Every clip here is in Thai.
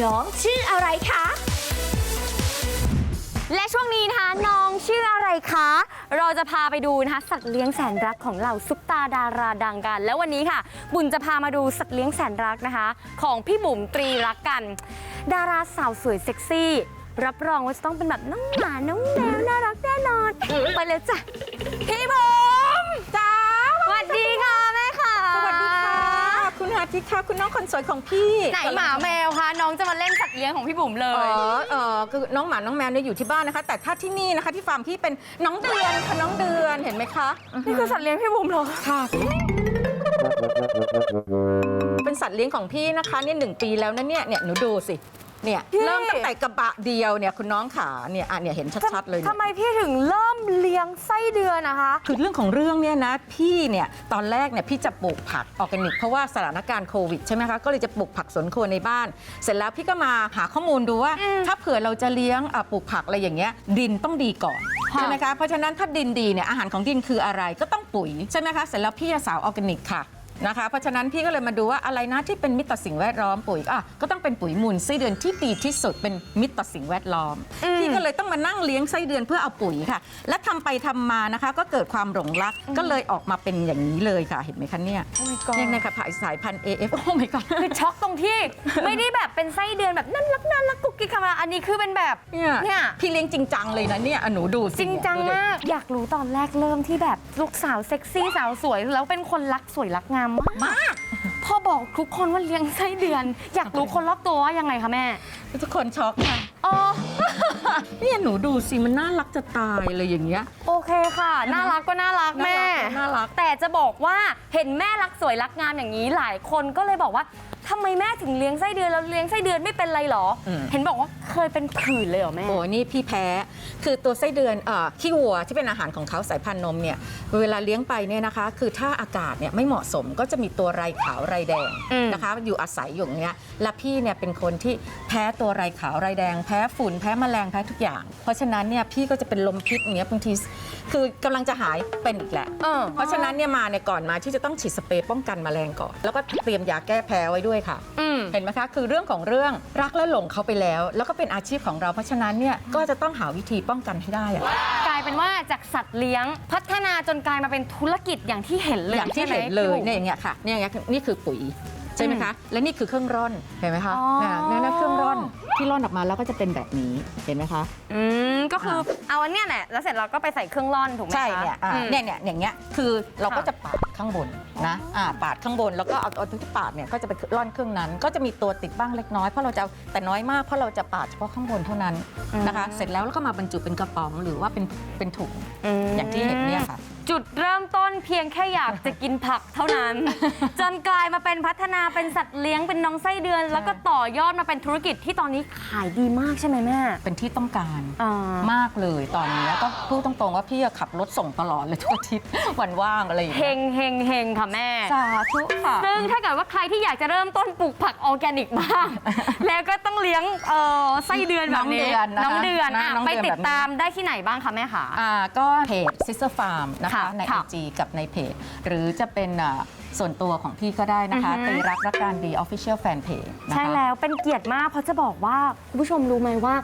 น้องชื่ออะไรคะ และช่วงนี้นะคะน้องชื่ออะไรคะ เราจะพาไปดูนะคะสัตว์เลี้ยงแสนรักของเหล่าซุปตาดาราดังกัน แล้ววันนี้ค่ะ บุญจะพามาดูสัตว์เลี้ยงแสนรักนะคะ ของพี่บุ๋มตรีรักกัน ดาราสาวสวยเซ็กซี่ รับรองว่าจะต้องเป็นแบบน้องหมาน้องแมวน่ารักแน่นอน ไปเลยจ้ะพี่บุ๋ม จ้า สวัสดีค่ะแม่ค่ะ สวัสดีค่ะ คุณอาทิตย์ค่ะคุณน้องคนสวยของพี่ไหนหมาแมวคะน้องจะมาเล่นสัตว์เลี้ยงของพี่บุ๋มเลเอย อเออคือน้องหมาน้องแมวเนี่ยอยู่ที่บ้านนะคะ แต่ถ้าที่นี่นะคะที่ฟาร์มพี่เป็นน้องเดือนค่ะน้องเดือนเห็นไหมคะนี่คือสัตว์เลี้ยงพี่บุ๋มเหรอค่ะ เป็นสัตว์เลี้ยงของพี่นะคะเนี่ยหนึ่งปีแล้วนะเนี่ยเนี่ยหนูดูสิ เนี่ยพี่เริ่มตั้งแต่กระบะเดียวเนี่ยคุณน้องขาเนี่ยอะเนี่ยเห็นชัดๆเลยเนี่ย ทำไมพี่ถึงเริ่มเลี้ยงไส้เดือนนะคะ คือเรื่องของเรื่องเนี่ยนะพี่เนี่ยตอนแรกเนี่ยพี่จะปลูกผักออร์แกนิก เพราะว่าสถานการณ์โควิดใช่ไหมคะก็เลยจะปลูกผักสวนครัวในบ้าน เสร็จแล้วพี่ก็มาหาข้อมูลดูว่าอืมถ้าเผื่อเราจะเลี้ยงอะปลูกผักอะไรอย่างเงี้ยดินต้องดีก่อนค่ะใช่ไหมคะเพราะฉะนั้นถ้าดินดีเนี่ยอาหารของดินคืออะไรก็ต้องปุ๋ยใช่ไหมคะเสร็จแล้วพี่จะสาวออร์แกนิกค่ะ นะคะ เพราะฉะนั้นพี่ก็เลยมาดูว่าอะไรนะที่เป็นมิตรต่อสิ่งแวดล้อมปุ๋ยอะก็ต้องเป็นปุ๋ยมูลไส้เดือนที่ดีที่สุดเป็นมิตรต่อสิ่งแวดล้อมอืมพี่ก็เลยต้องมานั่งเลี้ยงไส้เดือนเพื่อเอาปุ๋ยค่ะ และทำไปทำมานะคะ ก็เกิดความหลงรักก็เลยออกมาเป็นอย่างนี้เลยค่ะ เห็นไหมคะเนี่ยโอ้ my god เนี่ยนะคะผ่ายสายพันธุ์ AF โอ้ my god คือช็อกตรงที่ ไม่ได้แบบเป็นไส้เดือนแบบน่ารักน่ารักกุ๊กกิ๊กค่ะอันนี้คือเป็นแบบเนี่ยเนี่ยพี่เลี้ยงจริงจังเลยนะเนี่ยอะหนูดูสิจริงจังดูดิมากอยากรู้ตอนแรกเริ่มที่แบบลูกสาวเซ็กซี่สาวสวยแล้วเป็นคนรักสวยรักงามมากมากพอบอกทุกคนว่าเลี้ยงไส้เดือน อยากรู้คนรอบตัวว่ายังไงคะแม่ ทุกคนช็อกค่ะอ๋อ เนี่ยหนูดูสิมันน่ารักจะตายเลยอย่างเงี้ย โอเคค่ะ น่ารักก็น่ารักแม่ น่ารักน่ารัก แต่จะบอกว่าเห็นแม่รักสวยรักงามอย่างนี้หลายคนก็เลยบอกว่า ทำไมแม่ถึงเลี้ยงไส้เดือนแล้วเลี้ยงไส้เดือนไม่เป็นไรหรออเห็นบอกว่าเคยเป็นผื่นเลยเหรอแม่ โอ้ยนี่พี่แพ้ คือตัวไส้เดือนเอ่อขี้วัวที่เป็นอาหารของเขาสายพันธุ์นมเนี่ย เวลาเลี้ยงไปเนี่ยนะคะ คือถ้าอากาศเนี่ยไม่เหมาะสมก็จะมีตัวไรขาวไรแดงอืม นะคะ อยู่อาศัยอยู่อย่างเงี้ย และพี่เนี่ยเป็นคนที่แพ้ตัวไรขาวไรแดง แพ้ฝุ่น แพ้แมลง แพ้ทุกอย่าง เพราะฉะนั้นเนี่ยพี่ก็จะเป็นลมพิษอย่างเงี้ยบางที คือกำลังจะหายเป็นอีกแหละ เออ เพราะฉะนั้นเนี่ยมาเนี่ยก่อนมาที่จะต้องฉีดสเปรย์ป้องกันแมลงก่อน แล้วก็เตรียมยาแก้แพ้ไว้ด้วยค่ะอืมเห็นไหมคะคือเรื่องของเรื่องรักและหลงเขาไปแล้ว แล้วก็เป็นอาชีพของเราเพราะฉะนั้นเนี่ยก็จะต้องหาวิธีป้องกันให้ได้อะกลายเป็นว่าจากสัตว์เลี้ยง พัฒนาจนกลายมาเป็นธุรกิจอย่างที่เห็นเลยอย่างที่ใช่ไหมเห็นเลยพี่บุ๋มเนี่ยอย่างเงี้ยค่ะเนี่ยอย่างเงี้ยนี่คือปุ๋ยใช่ไหมคะ และนี่คือเครื่องร่อน เห็นไหมคะอ๋อเนี่ยเนี่ยเนี่ยเครื่องร่อนที่ร่อนออกมาแล้วก็จะเป็นแบบนี้ เห็นไหมคะอืม ก็คือเอาอันเนี้ยแหละแล้วเสร็จเราก็ไปใส่เครื่องร่อนถูกไหมคะใช่เนี่ยอ่าอืม เนี่ยเนี่ยอย่างเงี้ยคือเราก็ค่ะจะปาดข้างบนนะอ่าปาดข้างบนแล้วก็เอาเอาที่ปาดเนี่ยก็จะไปร่อนเครื่องนั้น ก็จะมีตัวติดบ้างเล็กน้อยเพราะเราจะเอาแต่น้อยมากเพราะเราจะปาดเฉพาะข้างบนเท่านั้นนะคะเสร็จแล้วแล้วก็มาบรรจุเป็นกระป๋องหรือว่าเป็นเป็นถุงมอย่างที่เห็นเนี่ยค่ะ จุดเริ่มต้นเพียงแค่อยากจะกินผักเท่านั้น จนกลายมาเป็นพัฒนาเป็นสัตว์เลี้ยงเป็นน้องไส้เดือน แล้วก็ต่อยอดมาเป็นธุรกิจที่ตอนนี้ขายดีมากใช่ไหมแม่ เป็นที่ต้องการอ่ามากเลยตอนนี้ก็พูดตรงๆว่าพี่อะขับรถส่งตลอดเลยทุกอาทิตย์วันว่างอะไรอย่างเฮเงี้ยงเฮงเฮงค่ะแม่ สาธุค่ะ ซึ่งถ้าเกิดว่าใครที่อยากจะเริ่มต้นปลูกผักออร์แกนิกบ้าง แล้วก็ต้องเลี้ยงเอ่อไส้เดือนแบบนี้น้องเดือนนะคะน้องเดือนนะอะน้องไปเดือนติแบดบนี้ ตามได้ที่ไหนบ้างคะแม่คะ อ่าก็เพจ Sister Farm นะคะค่ะในค่ะ IG กับในเพจ หรือจะเป็นอ่าส่วนตัวของพี่ก็ได้นะคะอือฮึตีรักรักการดี Official Fan Page นะคะใช่แล้วเป็นเกียรติมากเพราะจะบอกว่า คุณผู้ชมรู้ไหมว่า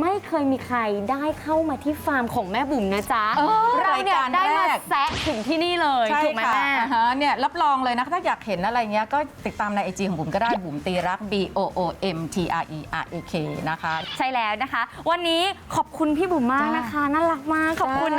ไม่เคยมีใครได้เข้ามาที่ฟาร์มของแม่บุ๋มนะจ๊ะเออเราเนี่ยรายการได้มาแรกแซะถึงที่นี่เลยใช่ถูกไหมค่ะแม่อ่าฮะเนี่ยรับรองเลยนะคะถ้าอยากเห็นอะไรเงี้ยก็ติดตามใน IG ของบุ๋มก็ได้บุ๋มตีรัก B O O M T R E R A K นะคะ ใช่แล้วนะคะ วันนี้ขอบคุณพี่บุ๋มมากนะคะ น่ารักมากขอบคุณ